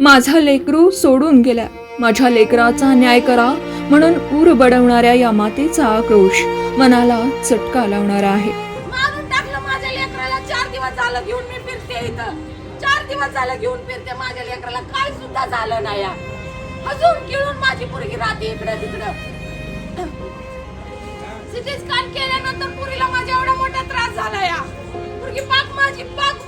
माझा लेकरू सोडून गेला. माझ्या लेकराचा न्याय करा म्हणून ऊर बडवणाऱ्या या मातेचा आक्रोश मनाला चटका लावणारा आहे. मारून टाकलं माझ्या लेकराला. चार दिवस झालं घेऊन मी फिरते इथं. चार दिवस झालं घेऊन फिरते माझ्या लेकराला. काय सुद्धा झालं नाही या. अजून किळून माझी पोरगी राहते इकडं तिकडं. सिटी स्कॅन केल्यानंतर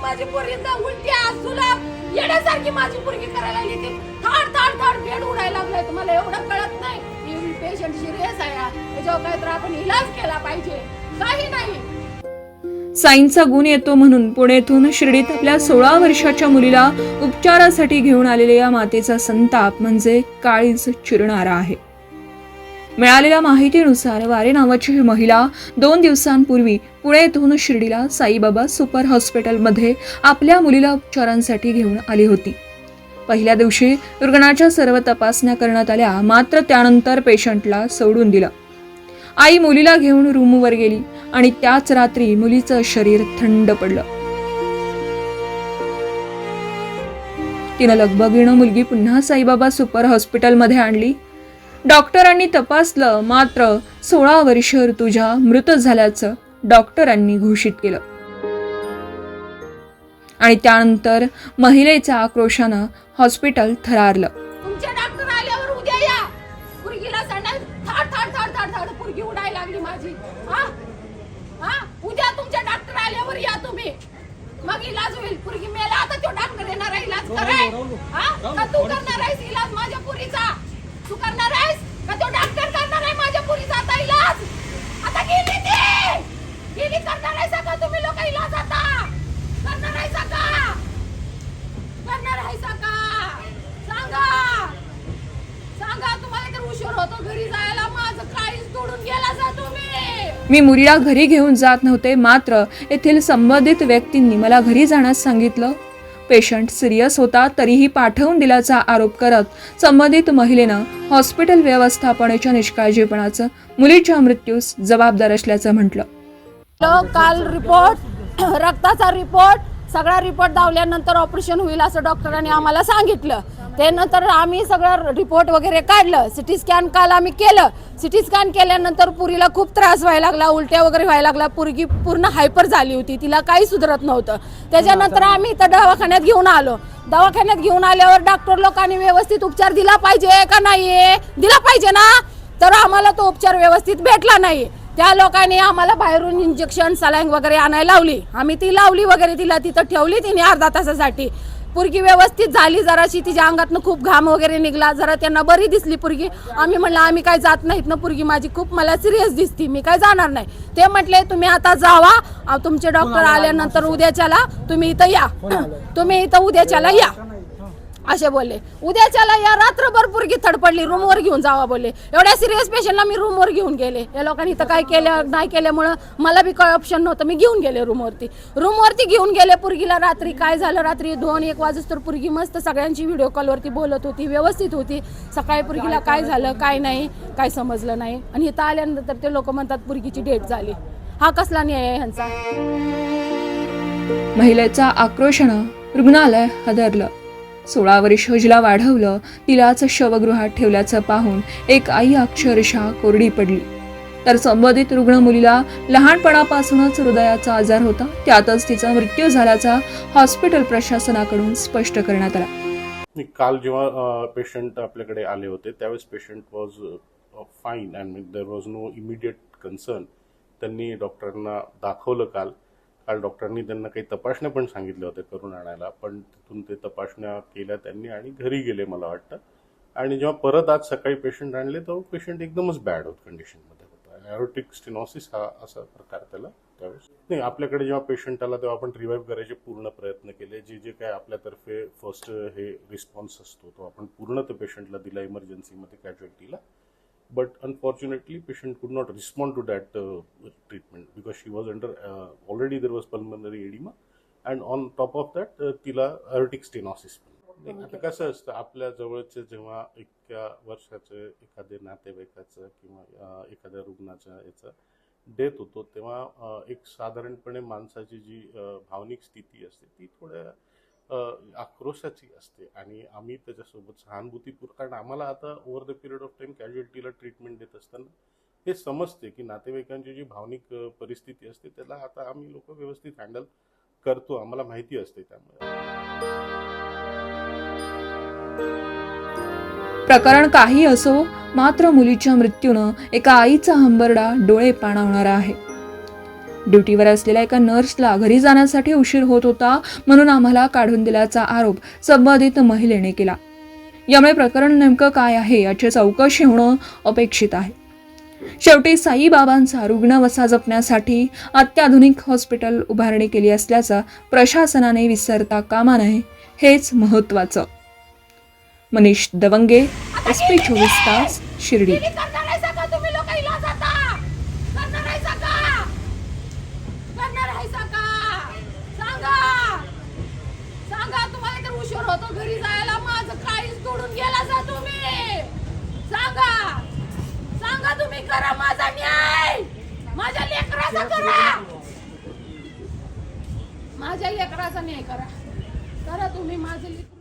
माझी पोरगी तर उलट्या सुलभ येण्यासारखी माझी पोरगी करायला येते थाड थाड थाड बेड उडायला लागलाय. तुम्हाला एवढं कळत नाही? पेशंट सिरियस आहे. त्याच्यावर काय तर आपण इलाज केला पाहिजे. काही नाही. साईंचा गुण येतो म्हणून पुण्यातून शिर्डीत आपल्या सोळा वर्षाच्या मुलीला उपचारासाठी घेऊन आलेल्या या मातेचा संताप म्हणजे काळीच चिरणारा आहे. मिळालेल्या माहितीनुसार वारे नावाची ही महिला दोन दिवसांपूर्वी पुणे येथून शिर्डीला साईबाबा सुपर हॉस्पिटलमध्ये आपल्या मुलीला उपचारांसाठी घेऊन आली होती. पहिल्या दिवशी रुग्णाच्या सर्व तपासण्या करण्यात आल्या मात्र त्यानंतर पेशंटला सोडून दिलं. आई मुलीला घेऊन रूमवर गेली आणि त्याच रात्री मुलीचं शरीर थंड पडलं. तिनं लगबगीनं मुलगी पुन्हा साईबाबा सुपर हॉस्पिटलमध्ये आणली. डॉक्टरांनी तपासलं मात्र सोळा वर्ष तुझ्या मृत झाल्याचं डॉक्टरांनी घोषित केलं. आणि त्यानंतर महिलेच्या आक्रोशानं हॉस्पिटल थरारलं. तुमचे डॉक्टर आल्यावर उद्या या. पुरगीला सांडाल थाड थाड थाड थाड थाड पुरगी उडायला लागली माझी. हा? हा? उद्या तुमचे डॉक्टर आल्यावर या तुम्ही. मग इलाज होईल. पुरगी मेला आता तो डॉक्टर येणार आहे इलाज. कराय हा? का तू करणार आहेस इलाज माझ्या पुरीचा. तू करणार आहेस? का तो डॉक्टर करणार आहे माझ्या पुरीचा आता इलाज आता गेली ती गेली करणार आहेस का तुम्ही लोक इलाज आता. करणार आहेस सका करणार आहे सका सांगा. सांगा तुम्हाला तर उशीर होतो घरी जायला. माझं काळीच तोडून गेला जा तुम्ही. मी मुलीला घरी घेऊन जात नव्हते मात्र येथील संबंधित व्यक्तींनी मला घरी जाण्यास सांगितलं. पेशंट सिरियस होता तरीही पाठवून दिल्याचा आरोप करत संबंधित महिलेनं हॉस्पिटल व्यवस्थापनेच्या निष्काळजीपणाचं मुलीच्या मृत्यूस जबाबदार असल्याचं म्हटलं. काल रिपोर्ट रक्ताचा रिपोर्ट सगळा रिपोर्ट दावल्यानंतर ऑपरेशन होईल असं डॉक्टरांनी आम्हाला सांगितलं. ते नंतर आम्ही सगळं रिपोर्ट वगैरे काढलं. सिटी स्कॅन काल आम्ही केलं. सिटी स्कॅन केल्यानंतर पुरीला खूप त्रास व्हायला लागला उलट्या वगैरे व्हायला लागला पुरगी पूर्ण हायपर झाली होती तिला काही सुधरत नव्हतं. त्याच्यानंतर आम्ही इथं दवाखान्यात घेऊन आलो. दवाखान्यात घेऊन आल्यावर डॉक्टर लोकांनी व्यवस्थित उपचार दिला पाहिजे का नाही दिला पाहिजे ना? तर आम्हाला तो उपचार व्यवस्थित भेटला नाही. त्या लोकांनी आम्हाला बाहेरून इंजेक्शन सलाईन वगैरे आणायला लावली. आम्ही ती लावली वगैरे तिला तिथं ठेवली तिने अर्धा तासासाठी. पुरगी व्यवस्थित झाली जराशी तिच्या अंगातनं खूप घाम वगैरे निघला जरा त्यांना बरी दिसली पुरगी. आम्ही म्हणलं आम्ही काय जात नाहीत ना पुरगी माझी खूप मला सिरियस दिसती मी काय जाणार नाही. ते म्हटले तुम्ही आता जावा तुमचे डॉक्टर आल्यानंतर उद्याच्याला तुम्ही इथं या. तुम्ही इथं उद्याच्याला या. असे बोलले. उद्याच्याला या रात्रभर पुरगी थडपडली रूमवर घेऊन जावा बोलले. एवढ्या सिरियस पेशंटला मी रूमवर घेऊन गेले. या लोकांनी इथं काय केलं नाही केल्यामुळं मला बी काय ऑप्शन नव्हतं. मी घेऊन गेले रूमवरती रूमवरती घेऊन गेले पुरगीला रात्री. काय झालं? रात्री दोन एक वाजूस तर पुरगी मस्त सगळ्यांची व्हिडिओ कॉलवरती बोलत होती व्यवस्थित होती. सकाळी पुरगीला काय झालं काय नाही काय समजलं नाही. आणि इथं आल्यानंतर ते लोक म्हणतात पुरगीची डेट झाली. हा कसला न्याय आहे ह्यांचा? महिलेचा आक्रोशानं रुग्णालय हदरलं. सोळा वर्ष जिला वाढवलं तिलाच शवगृहात ठेवल्याचं पाहून एक आई अक्षरशः कोरडी पडली. तर संबंधित रुग्ण मुलीला लहानपणापासूनच हृदयाचा आजार होता त्यातच तिचा मृत्यू झाल्याचा हॉस्पिटल प्रशासनाकडून स्पष्ट करण्यात आला. काल जेव्हा पेशंट आपल्याकडे आले होते त्यावेळेस patient was fine and there was no immediate concern त्यांनी डॉक्टरांना दाखवलं काल. काल डॉक्टरांनी त्यांना काही तपासण्या पण सांगितल्या होत्या करून आणायला पण तिथून ते तपासण्या केल्या त्यांनी आणि घरी गेले मला वाटतं. आणि जेव्हा परत आज सकाळी पेशंट आणले तर पेशंट एकदमच बॅड होत कंडिशनमध्ये होता. ॲरोटिक स्टिनॉसिस हा असा प्रकार त्याला त्यावेळेस. नाही आपल्याकडे जेव्हा पेशंट आला तेव्हा आपण रिवाईव्ह करायचे पूर्ण प्रयत्न केले. जे जे काय आपल्यातर्फे फर्स्ट हे रिस्पॉन्स असतो तो आपण पूर्ण त्या पेशंटला दिला इमर्जन्सीमध्ये कॅज्युअल्टीला but unfortunately patient could not respond to that treatment because she was under already there was pulmonary oedema and on top of that तिला ॲरोटिक स्टिनॉसिस पण. नाही, आता कसं असतं आपल्या जवळचे जेव्हा एका वर्षाचे एखाद्या नातेवाईकाचं किंवा एखाद्या रुग्णाच्या याचं डेथ होतो तेव्हा एक साधारणपणे माणसाची जी भावनिक स्थिती असते ती थोड्या आक्रोशाची असते. आणि आम्ही त्याच्यासोबत सहानुभूतीपूर कारण आम्हाला आता over the period of time कॅज्युअल्टीला treatment देत असताना हे समजते की नातेवाईकांची जी भावनिक परिस्थिती असते त्याला आता आम्ही लोक व्यवस्थित हँडल करतो आम्हाला माहिती असते त्यामुळे. प्रकरण काही असो मात्र मुलीच्या मृत्यूनं एका आईचा हंबरडा डोळे पाणावणारा आहे. ड्युटीवर असलेल्या एका नर्सला घरी जाण्यासाठी उशीर होत होता म्हणून आम्हाला काढून दिल्याचा आरोप संबंधित महिलेने केला. यामुळे प्रकरण नेमकं काय आहे याची चौकशी होणं अपेक्षित आहे. शेवटी साईबाबांचा रुग्णवसा जपण्यासाठी अत्याधुनिक हॉस्पिटल उभारणी केली असल्याचं प्रशासनाने विसरता कामा नये हेच महत्त्वाचं. मनीष दवंगे एस पी चोवीस तास शिर्डी किती करणार आहे का तुम्ही लोक इलाज आता करणार आहे का करणार आहे का सांगा सांगा तुम्हाला तर उशीर होतो घरी जायला माझं काळीच तोडून गेला जा तुम्ही सांगा सांगा तुम्ही करा माझा न्याय. माझ्या लेकराचा करा. माझ्या लेकराचा न्याय करा. करा तुम्ही माझे लेकर.